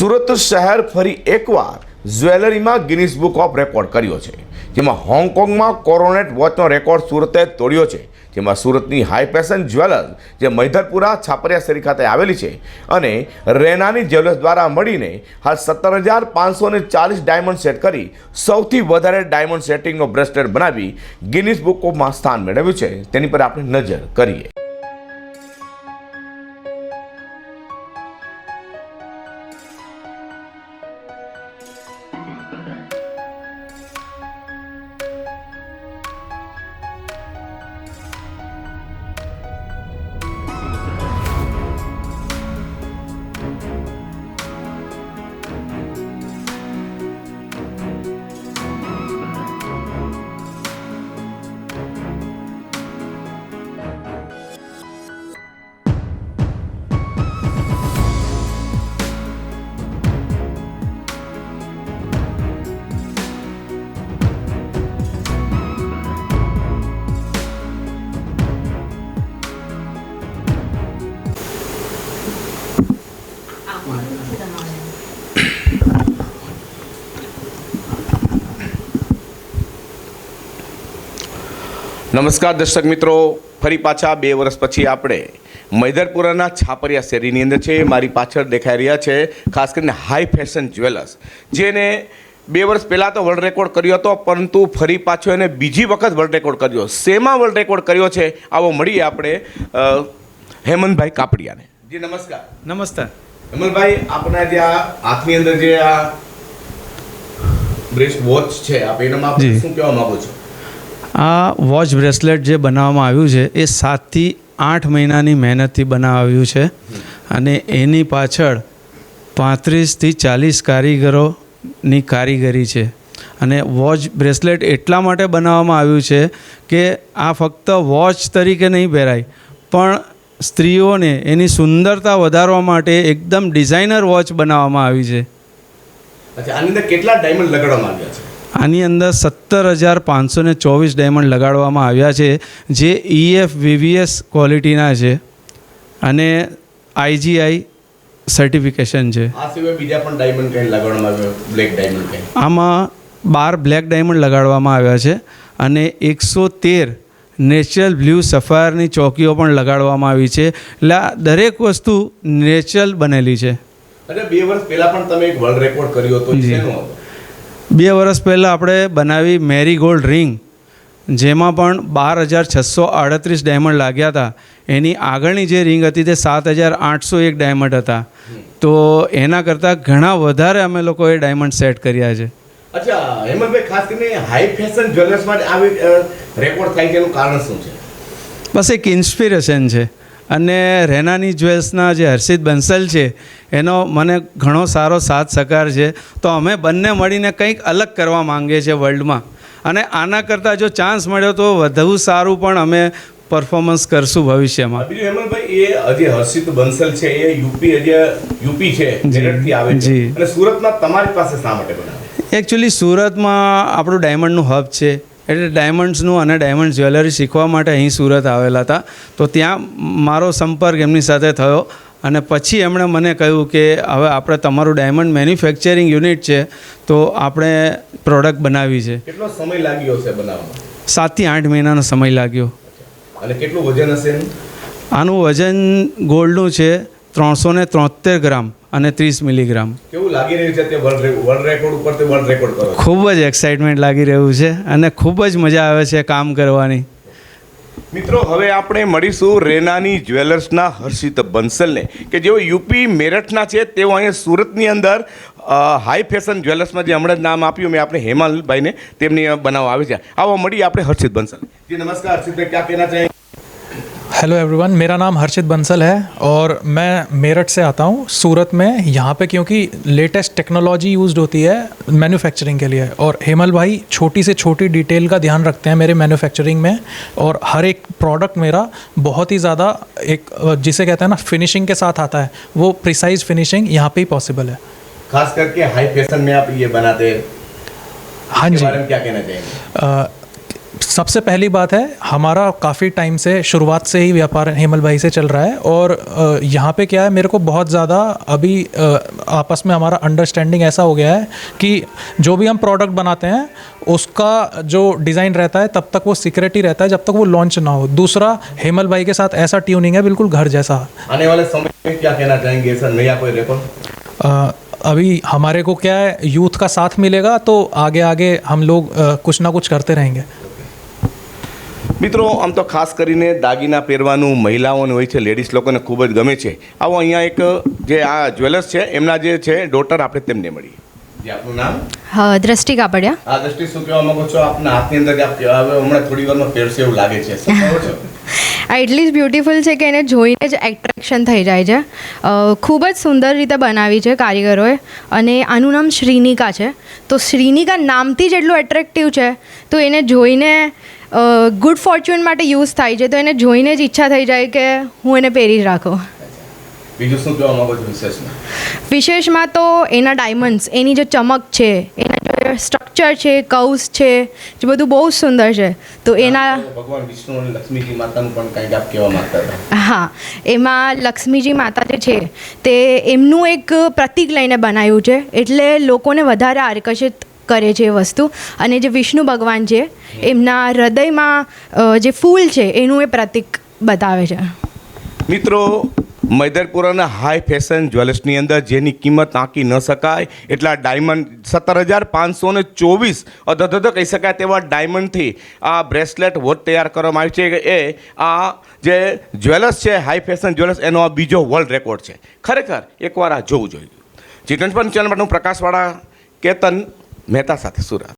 સુરત શહેર ફરી એકવાર જ્વેલરીમાં ગિનિસ બુક ઓફ રેકોર્ડ કર્યો છે. જેમાં હોંગકોંગમાં કોરોનેટ વોચનો રેકોર્ડ સુરતે તોડ્યો છે. જેમાં સુરતની હાઈ પેશન જ્વેલર્સ જે મૈધરપુરા છાપરિયા શેરી ખાતે આવેલી છે અને રેનાની જ્વેલર્સ દ્વારા મળીને હાલ સત્તર હજાર પાંચસો ચાલીસ ડાયમંડ સેટ કરી સૌથી વધારે ડાયમંડ સેટિંગનો બ્રેસલેટ બનાવી ગિનિસ બુક ઓફમાં સ્થાન મેળવ્યું છે. તેની પર આપણે નજર કરીએ. નમસ્કાર દર્શક મિત્રો ફરી પાછા બે વર્ષ પછી આપણે મૈદરપુરાના છાપરિયા શેરીની અંદર છે. મારી પાછળ દેખાઈ રહ્યા છે ખાસ કરીને હાઈ ફેશન જ્વેલર્સ જેને બે વર્ષ પહેલાં તો વર્લ્ડ રેકોર્ડ કર્યો હતો પરંતુ ફરી પાછો એને બીજી વખત વર્લ્ડ રેકોર્ડ કર્યો. શેમાં વર્લ્ડ રેકોર્ડ કર્યો છે? આવો મળીએ આપણે હેમંતભાઈ કાપડિયાને. જી નમસ્કાર. નમસ્તે હેમંતભાઈ આપણા જે આ હાથની અંદર જે આ બ્રેસ્ટ વોચ છે આપ એનામાં શું કહેવા માગો છો? આ વોચ બ્રેસલેટ જે બનાવવામાં આવ્યું છે, એ સાતથી આઠ મહિનાની મહેનતથી બનાવાયું છે અને એની પાછળ પાંત્રીસથી ચાલીસ કારીગરોની કારીગરી છે. અને વોચ બ્રેસલેટ એટલા માટે બનાવવામાં આવ્યું છે કે આ ફક્ત વોચ તરીકે નહીં પહેરાય, પણ સ્ત્રીઓને એની સુંદરતા વધારવા માટે એકદમ ડિઝાઇનર વોચ બનાવવામાં આવી છે. આની અંદર કેટલા ડાયમંડ લગાડવામાં આવ્યા છે? આની અંદર સત્તર હજાર પાંચસો ને ચોવીસ ડાયમંડ લગાડવામાં આવ્યા છે જે ઈએફ વીવીએસ ક્વોલિટીના છે અને આઈજીઆઈ સર્ટિફિકેશન છે. બીજા પણ ડાયમંડ લગાડવામાં આવ્યો બ્લેક ડાયમંડ આમાં બાર બ્લેક ડાયમંડ લગાડવામાં આવ્યા છે અને એકસો તેર નેચરલ બ્લુ સફાયરની ચોકીઓ પણ લગાડવામાં આવી છે. એટલે આ દરેક વસ્તુ નેચરલ બનેલી છે. અને બે વર્ષ પહેલાં પણ તમે એક વર્લ્ડ રેકોર્ડ કર્યો હતો? બે વર્ષ પહેલાં આપણે બનાવી મેરી ગોલ્ડ રિંગ જેમાં પણ બાર હજાર છસો આડત્રીસ ડાયમંડ લાગ્યા હતા. એની આગળની જે રિંગ હતી તે સાત હજાર આઠસો એક ડાયમંડ હતા. તો એના કરતાં ઘણા વધારે અમે લોકોએ ડાયમંડ સેટ કર્યા છે. અચ્છા હેમંતભાઈ ખાસ કરીને હાઈ ફેશન જ્વેલર્સમાં આવી રેકોર્ડ થાય એનું કારણ શું છે? બસ એક ઇન્સ્પિરેશન છે. અને રેનાની જ્વેલ્સના જે હર્ષિત બંસલ છે એનો મને ઘણો સારો સાથ સહકાર છે. તો અમે બંને મળીને કંઈક અલગ કરવા માંગીએ છીએ વર્લ્ડમાં. અને આના કરતાં જો ચાન્સ મળ્યો તો વધુ સારું પણ અમે પરફોર્મન્સ કરશું ભવિષ્યમાં. હેમંતભાઈ એ જે હર્ષિત બંસલ છે એ યુપી જે યુપી છે. મેરઠથી આવે છે. અને સુરતમાં તમારી પાસે શા માટે બનાવે? એકચ્યુઅલી સુરતમાં આપણું ડાયમંડનું હબ છે. એટલે ડાયમંડ્સનું અને ડાયમંડ જ્વેલરી શીખવા માટે અહીં સુરત આવેલા હતા. તો ત્યાં મારો સંપર્ક એમની સાથે થયો અને પછી એમણે મને કહ્યું કે હવે આપણે તમારું ડાયમંડ મેન્યુફેક્ચરિંગ યુનિટ છે તો આપણે પ્રોડક્ટ બનાવી છે. કેટલો સમય લાગ્યો છે બનાવવામાં? સાતથી આઠ મહિનાનો સમય લાગ્યો. અને કેટલું વજન હશે આનું વજન ગોલ્ડનું છે ત્રણસો ને ત્રોતેર ગ્રામ. અને ત્રીસ મિલીગ્રામ. કેવું લાગી રહ્યું છે તે વર્લ્ડ વર્લ્ડ રેકોર્ડ ઉપર તે વર્લ્ડ રેકોર્ડ કરો ખૂબ જ એક્સાઇટમેન્ટ લાગી રહ્યું છે અને ખૂબ જ મજા આવે છે કામ કરવાની. મિત્રો હવે આપણે મળીશું રેનાની જ્વેલર્સના હર્ષિત બંસલને કે જેઓ યુપી મેરઠના છે તેઓ અહીંયા સુરતની અંદર હાઈ ફેશન જ્વેલર્સમાં જે હમણાં જ નામ આપ્યું મેં આપણે હેમાલભાઈને તેમની બનાવવા આવે છે. આવો મળીએ આપણે હર્ષિત બંસલ. જી નમસ્કાર હર્ષિતભાઈ ક્યાં કહેના ચાहेंगे हेलो एवरीवन मेरा नाम हर्षित बंसल है और मैं मेरठ से आता हूँ सूरत में यहाँ पे क्योंकि लेटेस्ट टेक्नोलॉजी यूज्ड होती है मैन्युफैक्चरिंग के लिए। और हेमल भाई छोटी से छोटी डिटेल का ध्यान रखते हैं मेरे मैन्युफैक्चरिंग में और हर एक प्रोडक्ट मेरा बहुत ही ज़्यादा एक जिसे कहते हैं ना फिनिशिंग के साथ आता है। वो प्रिसाइज फिनिशिंग यहाँ पर ही पॉसिबल है। खास करके हाई फ़ैशन में आप ये बनाते हैं। हाँ जी। बारे में क्या कहना चाहेंगे? सबसे पहली बात है हमारा काफ़ी टाइम से शुरुआत से ही व्यापार हेमल भाई से चल रहा है और यहाँ पे क्या है मेरे को बहुत ज़्यादा अभी आपस में हमारा अंडरस्टैंडिंग ऐसा हो गया है कि जो भी हम प्रोडक्ट बनाते हैं उसका जो डिज़ाइन रहता है तब तक वो सीक्रेट ही रहता है जब तक वो लॉन्च ना हो। दूसरा हेमल भाई के साथ ऐसा ट्यूनिंग है बिल्कुल घर जैसा। आने वाले समय में क्या कहना चाहेंगे सर नया कोई रिकॉर्ड अभी हमारे को क्या है यूथ का साथ मिलेगा तो आगे आगे हम लोग कुछ ना कुछ करते रहेंगे। મિત્રો આમ તો ખાસ કરીને દાગીના પહેરવાનું મહિલાઓને હોય છે લેડીઝ લોકોને ખૂબ જ ગમે છે. આવો અહીંયા એક જે આ જ્વેલર્સ છે એમના જે છે ડોટર આપણે તેમને મળીએ. જે આપનું નામ? હા દ્રષ્ટિ કાપડિયા. આ દ્રષ્ટિ શું કહેવા માંગો છો? આપના હાથની અંદર હવે હમણાં થોડી વારમાં પહેરશે એવું લાગે છે. શું કહો છો? આ એટલી જ બ્યુટિફુલ છે કે એને જોઈને જ એટ્રેક્શન થઈ જાય છે. ખૂબ જ સુંદર રીતે બનાવી છે કારીગરોએ. અને આનું નામ શ્રીનિકા છે. તો શ્રીનિકા નામથી જ એટલું એટ્રેક્ટિવ છે. તો એને જોઈને ગુડ ફોર્ચ્યુન માટે યુઝ થાય છે તો એને જોઈને જ ઈચ્છા થઈ જાય કે હું એને પહેરી જ રાખું. બીજું શું કહેવા માંગો છો વિશેષમાં? વિશેષમાં તો એના ડાયમંડ્સ એની જે ચમક છે એના જે સ્ટ્રક્ચર છે કવ્સ છે જે બધું બહુ જ સુંદર છે તો એના ભગવાન વિષ્ણુ અને લક્ષ્મીજી માતાનું પણ કંઈક આપ કહેવા માંગતા હતા. હા એમાં લક્ષ્મીજી માતા જે છે તે એમનું એક પ્રતિક લઈને બનાવ્યું છે એટલે લોકોને વધારે આકર્ષિત કરે છે એ વસ્તુ. અને જે વિષ્ણુ ભગવાન છે, એમના હૃદયમાં જે ફૂલ છે, એનું એ પ્રતીક બતાવે છે. મિત્રો, મૈદરપુરાના હાઈ ફેશન જ્વેલર્સની અંદર જેની કિંમત આંકી ન શકાય, એટલા ડાયમંડ સત્તર હજાર પાંચસો ને ચોવીસ અધધધ કહી શકાય તેવા ડાયમંડથી આ બ્રેસલેટ વોટ તૈયાર કરવામાં આવ્યું છે. કે એ, આ જે જ્વેલર્સ છે હાઈ ફેશન જ્વેલર્સ એનો આ બીજો વર્લ્ડ રેકોર્ડ છે. ખરેખર, એકવાર આ જોવું જોઈએ. જી પણ ચેનલ માટે હું પ્રકાશવાળા કેતન મહેતા સાથે સુરત.